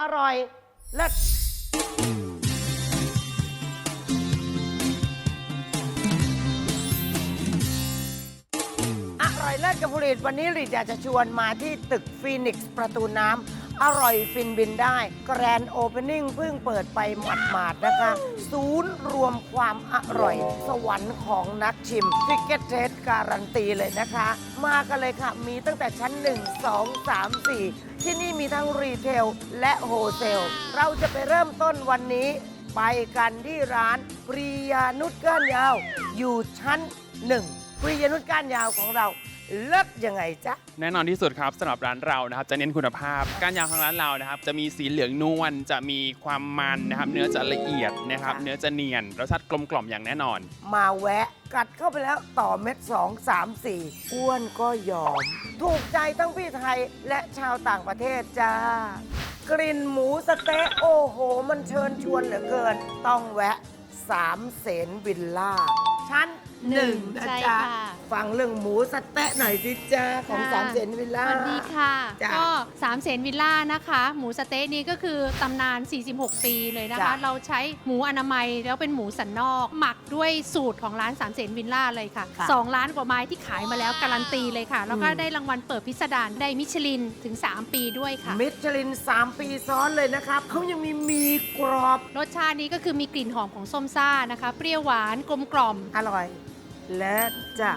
อร่อยเลิศอร่อยเลิศกับผลิตวันนี้ลิดอยากจะชวนมาที่ตึกฟีนิกซ์ประตูน้ำ อร่อยฟินบินได้แกรนโอเพนนิ่งเพิ่งเปิดไปหมาดๆนะคะ ศูนย์รวมความอร่อย สวรรค์ของนักชิมฟิกเก็ตเทสการันตีเลยนะคะ มากันเลยค่ะ มีตั้งแต่ชั้น 1 2 3 4 ที่นี่มีทั้งรีเทลและโฮเซล เราจะไปเริ่มต้นวันนี้ ไปกันที่ร้านปริยานุชก้านยาว อยู่ชั้นหนึ่งปริยานุชก้านยาวของเรา เลิศยังไงจ๊ะ แน่นอนที่สุดครับสำหรับร้านเรานะครับ จะเน้นคุณภาพ การยางของร้านเรานะครับ จะมีสีเหลืองนวลจะมีความมันนะครับ เนื้อจะละเอียดนะครับ ค่ะ เนื้อจะเนียนรสชาติกลมกล่อมอย่างแน่นอน มาแวะ กัดเข้าไปแล้วต่อเม็ด 2 3 4 อ้วนก็ยอม ถูกใจทั้งพี่ไทยและชาวต่างประเทศจ้า กลิ่นหมูสะเต๊ะโอ้โห มันเชิญชวนเหลือเกิน ต้องแวะสามเสนวิลล่าชั้นหนึ่งนะใช่จ๊ะ ค่ะ ฟังเรื่องหมูสะเต๊ะหน่อยสิจ้าของค่ะสามเสนวิลล่า สวัสดีค่ะ จ้ะก็สามเสนวิลล่านะคะ หมูสะเต๊ะนี้ก็คือตำนาน 46 ปีเลยนะคะ จ้ะ เราใช้หมูอนามัยแล้วเป็นหมูสันนอก หมักด้วยสูตรของร้านสามเสนวิลล่าเลยค่ะค่ะสองล้านกว่าไม้ที่ขายมาแล้วการันตีเลยค่ะ แล้วก็อืม ได้รางวัลเปิดพิสดารได้มิชลินถึง 3 ปีด้วยค่ะ มิชลิน 3 ปีซ้อนเลยนะครับเขายังมีมีกรอบรสชาตินี้ก็คือมีกลิ่นหอมของส้มซ่านะคะ เปรี้ยวหวานกลมกล่อม อร่อย และจะ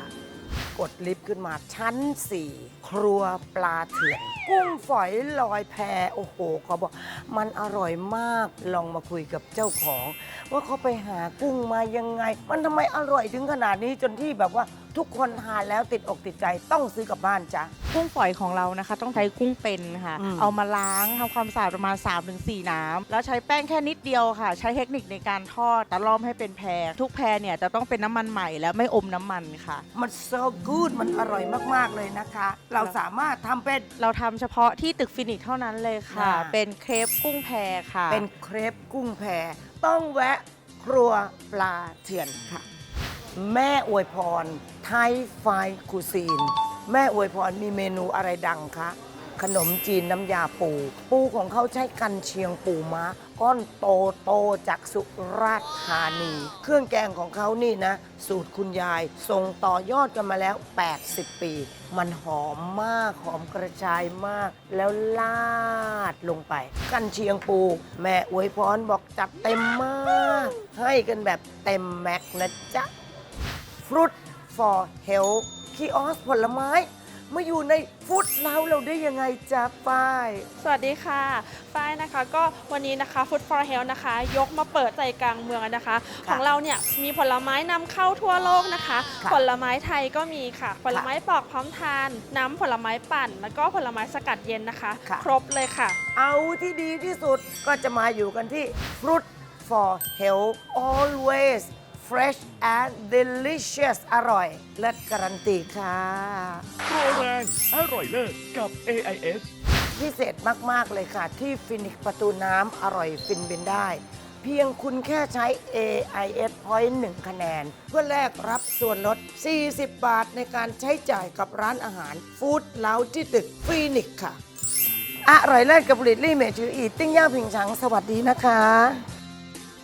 กดลิฟต์ขึ้นมาชั้น 4 ครัวปลาเถื่อน กุ้งฝอยลอยแพโอ้โหเขาบอก มันอร่อยมากลองมาคุยกับเจ้าของ ว่าเขาไปหากุ้งมายังไง มันทำไมอร่อยถึงขนาดนี้จนที่แบบว่า ทุกคนทานแล้วติดอกติดใจต้องซื้อกลับบ้านจ้ะ กุ้งฝอยของเรานะคะ ต้องใช้กุ้งเป็นค่ะ อืม เอามาล้างทำความสะอาดประมาณ 3-4 น้ำแล้วใช้แป้งแค่นิดเดียวค่ะ ใช้เทคนิคในการทอดตะล่อมให้เป็นแพรทุกแพรเนี่ยจะต้องเป็นน้ำมันใหม่และไม่อมน้ำมันค่ะ มัน so good มันอร่อยมาก ๆ เลยนะคะ เราสามารถทำเป็น เราทำเฉพาะที่ตึกฟินิกเท่านั้นเลยค่ะอ่าเป็นเครปกุ้งแพรค่ะ เป็นเครปกุ้งแพรต้องแวะครัวปลาเถื่อนค่ะ แม่อวยพร ไทยไฟคูซีน แม่อวยพรมีเมนูอะไรดังคะ ขนมจีนน้ำยาปู ปูของเขาใช้กันเชียงปูม้า ก้อนโตโตจากสุราษฎร์ธานี เครื่องแกงของเขานี่นะ สูตรคุณยายส่งต่อยอดกันมาแล้ว 80 ปี มันหอมมาก หอมกระชายมาก แล้วลาดลงไป กันเชียงปู แม่อวยพรบอกจัดเต็มมาก ให้กันแบบเต็มแม็กนะจ๊ะ Fruit for Health คีออสผลไม้ มาอยู่ในฟุตเราเราได้ยังไงจ๊ะป้าย สวัสดีค่ะ ฝ้ายนะคะ ก็วันนี้นะคะ Food for Health นะคะ ยกมาเปิดใจกลางเมืองนะคะของเราเนี่ยมีผลไม้นำเข้าทั่วโลกนะคะ ค่ะผลไม้ไทยก็มีค่ะ ผลไม้ปอกพร้อมทาน น้ำผลไม้ปั่น แล้วก็ผลไม้สกัดเย็นนะคะ ค่ะ ครบเลยค่ะ เอาที่ดีที่สุดก็จะมาอยู่กันที่ Fruit for Health always fresh and delicious อร่อยเลิศการันตีค่ะ โปรแรงอร่อยเลิศกับ AIS พิเศษมาก ๆ เลยค่ะ ที่ฟินิกประตูน้ำอร่อยฟินบินได้ เพียงคุณแค่ใช้ AIS Point 1คะแนน เพื่อแลกรับส่วนลด 40 บาทในการใช้จ่ายกับร้านอาหาร ฟู้ดเลาที่ตึกฟินิกค่ะ อร่อยเลิศกับผลิตลี่เมจืออีติ้งย่าผิงฉังสวัสดีนะคะ